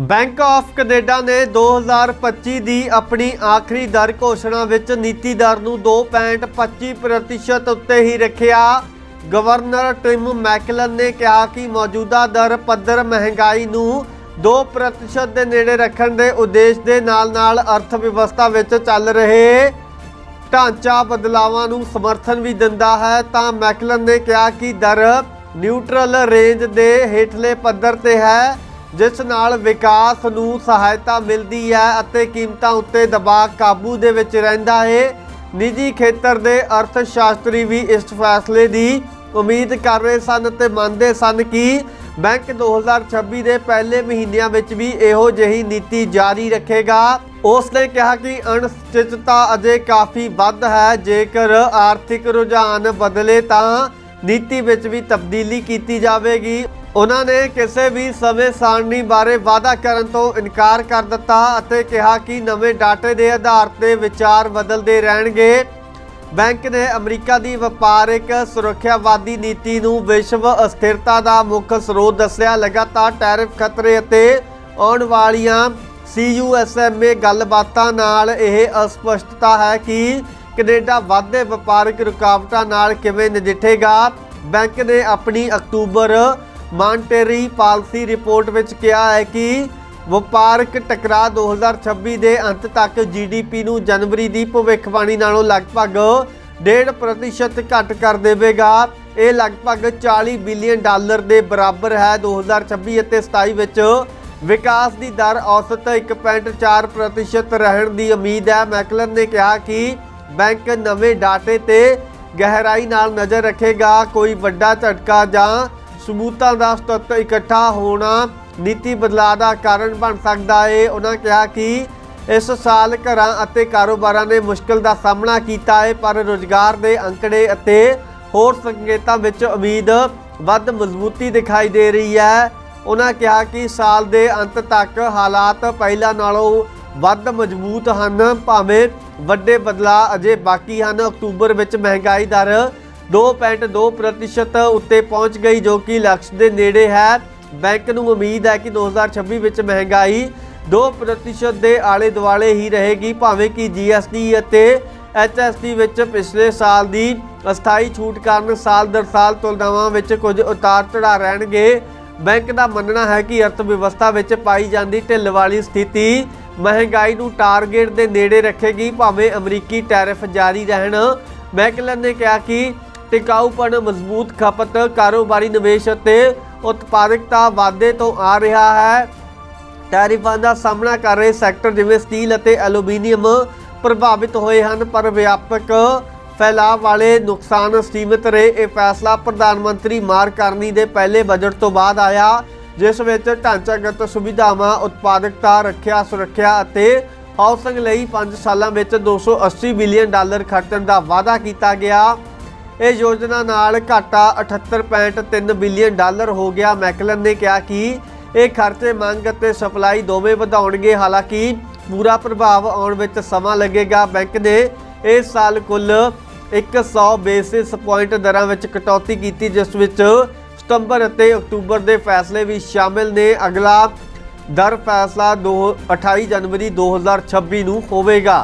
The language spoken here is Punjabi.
ਬੈਂਕ ਆਫ ਕੈਨੇਡਾ ਨੇ 2025 ਦੀ ਆਪਣੀ ਆਖਰੀ ਦਰ ਘੋਸ਼ਣਾ ਵਿੱਚ ਨੀਤੀ ਦਰ ਨੂੰ 2.25% ਉੱਤੇ ਹੀ ਰੱਖਿਆ। ਗਵਰਨਰ ਟਿਮ ਮੈਕਲਨ ਨੇ ਕਿਹਾ ਕਿ ਮੌਜੂਦਾ ਦਰ ਪੱਧਰ ਮਹਿੰਗਾਈ ਨੂੰ 2% ਦੇ ਨੇੜੇ ਰੱਖਣ ਦੇ ਉਦੇਸ਼ ਦੇ ਨਾਲ-ਨਾਲ ਅਰਥ ਵਿਵਸਥਾ ਵਿੱਚ ਚੱਲ ਰਹੇ ਢਾਂਚਾ ਬਦਲਾਵਾਂ ਨੂੰ ਸਮਰਥਨ ਵੀ ਦਿੰਦਾ ਹੈ। ਤਾਂ ਮੈਕਲਨ ਨੇ ਕਿਹਾ ਕਿ ਦਰ ਨਿਊਟਰਲ ਰੇਂਜ ਦੇ ਹੇਠਲੇ ਪੱਧਰ ਤੇ ਹੈ। ਜਿਸ ਨਾਲ ਵਿਕਾਸ ਨੂੰ ਸਹਾਇਤਾ ਮਿਲਦੀ ਹੈ ਅਤੇ ਕੀਮਤਾਂ ਉੱਤੇ ਦਬਾਅ ਕਾਬੂ ਦੇ ਵਿੱਚ ਰਹਿੰਦਾ ਹੈ। ਨਿੱਜੀ ਖੇਤਰ ਦੇ ਅਰਥ ਸ਼ਾਸਤਰੀ ਵੀ ਇਸ ਫੈਸਲੇ ਦੀ ਉਮੀਦ ਕਰ ਰਹੇ ਸਨ ਤੇ ਮੰਨਦੇ ਸਨ ਕਿ ਬੈਂਕ 2026 ਦੇ ਪਹਿਲੇ ਮਹੀਨਿਆਂ ਵਿੱਚ ਵੀ ਇਹੋ ਜਿਹੀ ਨੀਤੀ ਜਾਰੀ ਰੱਖੇਗਾ। ਉਸ ਨੇ ਕਿਹਾ ਕਿ ਅਨਿਸ਼ਚਿਤਤਾ ਅਜੇ ਕਾਫੀ ਵੱਧ ਹੈ। ਜੇਕਰ ਆਰਥਿਕ ਰੁਝਾਨ ਬਦਲੇ ਤਾਂ ਨੀਤੀ ਵਿੱਚ ਵੀ ਤਬਦੀਲੀ ਕੀਤੀ ਜਾਵੇਗੀ। ਉਹਨਾਂ ਨੇ ਕਿਸੇ ਵੀ ਸਮੇਂ ਸਾਰਣੀ ਬਾਰੇ ਵਾਅਦਾ ਕਰਨ ਤੋਂ ਇਨਕਾਰ ਕਰ ਦਿੱਤਾ ਅਤੇ ਕਿਹਾ ਕਿ ਨਵੇਂ ਡਾਟੇ ਦੇ ਆਧਾਰ ਤੇ ਵਿਚਾਰ ਬਦਲਦੇ ਰਹਿਣਗੇ। ਬੈਂਕ ਨੇ ਅਮਰੀਕਾ ਦੀ ਵਪਾਰਕ ਸੁਰੱਖਿਆਵਾਦੀ ਨੀਤੀ ਨੂੰ ਵਿਸ਼ਵ ਅਸਥਿਰਤਾ ਦਾ ਮੁੱਖ ਸਰੋਤ ਦੱਸਿਆ। ਲਗਾਤਾਰ ਟੈਰਿਫ ਖਤਰੇ ਅਤੇ ਆਉਣ ਵਾਲੀਆਂ CUSMA ਗੱਲਬਾਤਾਂ ਨਾਲ ਇਹ ਅਸਪਸ਼ਟਤਾ ਹੈ ਕਿ ਕੈਨੇਡਾ ਵਾਧੇ ਵਪਾਰਕ ਰੁਕਾਵਟਾਂ ਨਾਲ ਕਿਵੇਂ ਨਜਿੱਠੇਗਾ। ਬੈਂਕ ਨੇ ਆਪਣੀ ਅਕਤੂਬਰ ਮਾਨਟੇਰੀ ਪਾਲਿਸੀ ਰਿਪੋਰਟ ਵਿੱਚ ਕਿਹਾ ਹੈ ਕਿ ਵਪਾਰਕ ਟਕਰਾਅ 2026 ਦੇ ਅੰਤ ਤੱਕ GDP ਨੂੰ ਜਨਵਰੀ ਦੀ ਭਵਿੱਖਬਾਣੀ ਨਾਲੋਂ ਲਗਭਗ 1.5% ਘੱਟ ਕਰ ਦੇਵੇਗਾ। ਇਹ ਲਗਭਗ 40 ਬਿਲੀਅਨ ਡਾਲਰ ਦੇ ਬਰਾਬਰ ਹੈ। 2026 ਅਤੇ 27 ਵਿੱਚ ਵਿਕਾਸ ਦੀ ਦਰ ਔਸਤ 1.4% ਰਹਿਣ ਦੀ ਉਮੀਦ ਹੈ। ਮੈਕਲਨ ਨੇ ਕਿਹਾ ਕਿ ਬੈਂਕ ਨਵੇਂ ਡਾਟੇ ਤੇ ਗਹਿਰਾਈ ਨਾਲ ਨਜ਼ਰ ਰੱਖੇਗਾ। ਕੋਈ ਵੱਡਾ ਝਟਕਾ ਜਾਂ ਸਬੂਤਾਂ ਦਾ ਸਤਤ ਇਕੱਠਾ ਹੋਣਾ, ਨੀਤੀ ਬਦਲਾਅ ਦਾ ਕਾਰਨ ਬਣ ਸਕਦਾ ਹੈ ਉਹਨਾਂ ਕਿਹਾ ਕਿ ਇਸ ਸਾਲ ਘਰਾਂ ਅਤੇ ਕਾਰੋਬਾਰਾਂ ਨੇ ਮੁਸ਼ਕਲ ਦਾ ਸਾਹਮਣਾ ਕੀਤਾ ਹੈ ਪਰ ਰੋਜ਼ਗਾਰ ਦੇ ਅੰਕੜੇ ਅਤੇ ਹੋਰ ਸੰਕੇਤਾਂ ਵਿੱਚ ਉਮੀਦ ਵੱਧ ਮਜ਼ਬੂਤੀ ਦਿਖਾਈ ਦੇ ਰਹੀ ਹੈ। ਉਹਨਾਂ ਕਿਹਾ ਕਿ ਸਾਲ ਦੇ ਅੰਤ ਤੱਕ ਹਾਲਾਤ ਪਹਿਲਾਂ ਨਾਲੋਂ ਵੱਧ ਮਜ਼ਬੂਤ ਹਨ, ਭਾਵੇਂ ਵੱਡੇ ਬਦਲਾਅ ਅਜੇ ਬਾਕੀ ਹਨ। ਅਕਤੂਬਰ ਵਿੱਚ ਮਹਿੰਗਾਈ ਦਰ 2.2% ਉੱਤੇ ਪਹੁੰਚ ਗਈ, ਜੋ ਕਿ ਲਕਸ਼ ਦੇ ਨੇੜੇ ਹੈ। ਬੈਂਕ ਨੂੰ ਉਮੀਦ ਹੈ ਕਿ 2026 ਵਿੱਚ ਮਹਿੰਗਾਈ 2% ਦੇ ਆਲੇ ਦੁਆਲੇ ਹੀ ਰਹੇਗੀ, ਭਾਵੇਂ ਕਿ GST ਅਤੇ HST ਵਿੱਚ ਪਿਛਲੇ ਸਾਲ ਦੀ ਅਸਥਾਈ ਛੂਟ ਕਾਰਨ ਸਾਲ ਦਰ ਸਾਲ ਤੁਲਨਾਵਾਂ ਵਿੱਚ ਕੁਝ ਉਤਾਰ ਚੜਾਅ ਰਹਿਣਗੇ। ਬੈਂਕ ਦਾ ਮੰਨਣਾ ਹੈ ਕਿ ਅਰਥ ਵਿਵਸਥਾ ਵਿੱਚ ਪਾਈ ਜਾਂਦੀ ਢਿੱਲ ਵਾਲੀ ਸਥਿਤੀ ਮਹਿੰਗਾਈ ਨੂੰ ਟਾਰਗੇਟ ਦੇ ਨੇੜੇ ਰੱਖੇਗੀ, ਭਾਵੇਂ ਅਮਰੀਕੀ ਟੈਰਿਫ ਜਾਰੀ ਰਹਿਣ। ਮੈਕਲਨ ਨੇ ਕਿਹਾ ਕਿ ਟਿਕਾਊਪਣ ਮਜ਼ਬੂਤ ਖਪਤ ਕਾਰੋਬਾਰੀ ਨਿਵੇਸ਼ ਅਤੇ ਉਤਪਾਦਕਤਾ ਵਾਧੇ ਤੋਂ ਆ ਰਿਹਾ ਹੈ। ਟੈਰਿਫਾਂ ਦਾ ਸਾਹਮਣਾ ਕਰ ਰਹੇ ਸੈਕਟਰ ਜਿਵੇਂ ਸਟੀਲ ਅਤੇ ਐਲੂਮੀਨੀਅਮ ਪ੍ਰਭਾਵਿਤ ਹੋਏ ਹਨ, ਪਰ ਵਿਆਪਕ ਫੈਲਾਅ ਵਾਲੇ ਨੁਕਸਾਨ ਸੀਮਿਤ ਰਹੇ। ਇਹ ਫੈਸਲਾ ਪ੍ਰਧਾਨ ਮੰਤਰੀ ਮਾਰ ਕਰਨੀ ਦੇ ਪਹਿਲੇ ਬਜਟ ਤੋਂ ਬਾਅਦ ਆਇਆ, ਜਿਸ ਵਿੱਚ ਢਾਂਚਾਗਤ ਸੁਵਿਧਾਵਾਂ, ਉਤਪਾਦਕਤਾ, ਰੱਖਿਆ ਸੁਰੱਖਿਆ ਅਤੇ ਹਾਊਸਿੰਗ ਲਈ 5 ਸਾਲਾਂ ਵਿੱਚ 280 ਬਿਲੀਅਨ ਡਾਲਰ ਖਰਚਣ ਦਾ ਵਾਅਦਾ ਕੀਤਾ ਗਿਆ। ਇਹ ਯੋਜਨਾ ਨਾਲ ਘਾਟਾ 78.3 ਬਿਲੀਅਨ ਡਾਲਰ ਹੋ ਗਿਆ। ਮੈਕਲਨ ਨੇ ਕਿਹਾ ਕਿ ਇਹ ਖਰਚੇ ਮੰਗ ਅਤੇ ਸਪਲਾਈ ਦੋਵੇਂ ਵਧਾਉਣਗੇ। ਹਾਲਾਂਕਿ ਪੂਰਾ ਪ੍ਰਭਾਵ ਆਉਣ ਵਿੱਚ ਸਮਾਂ ਲੱਗੇਗਾ। ਬੈਂਕ ਨੇ ਇਸ ਸਾਲ ਕੁੱਲ 100 ਬੇਸਿਸ ਪੁਆਇੰਟ ਦਰਾਂ ਵਿੱਚ ਕਟੌਤੀ ਕੀਤੀ, ਜਿਸ ਵਿੱਚ ਸਤੰਬਰ ਅਤੇ ਅਕਤੂਬਰ ਦੇ ਫੈਸਲੇ ਵੀ ਸ਼ਾਮਿਲ ਨੇ। ਅਗਲਾ ਦਰ ਫੈਸਲਾ ਦੋ 28 ਜਨਵਰੀ 2026 ਨੂੰ ਹੋਵੇਗਾ।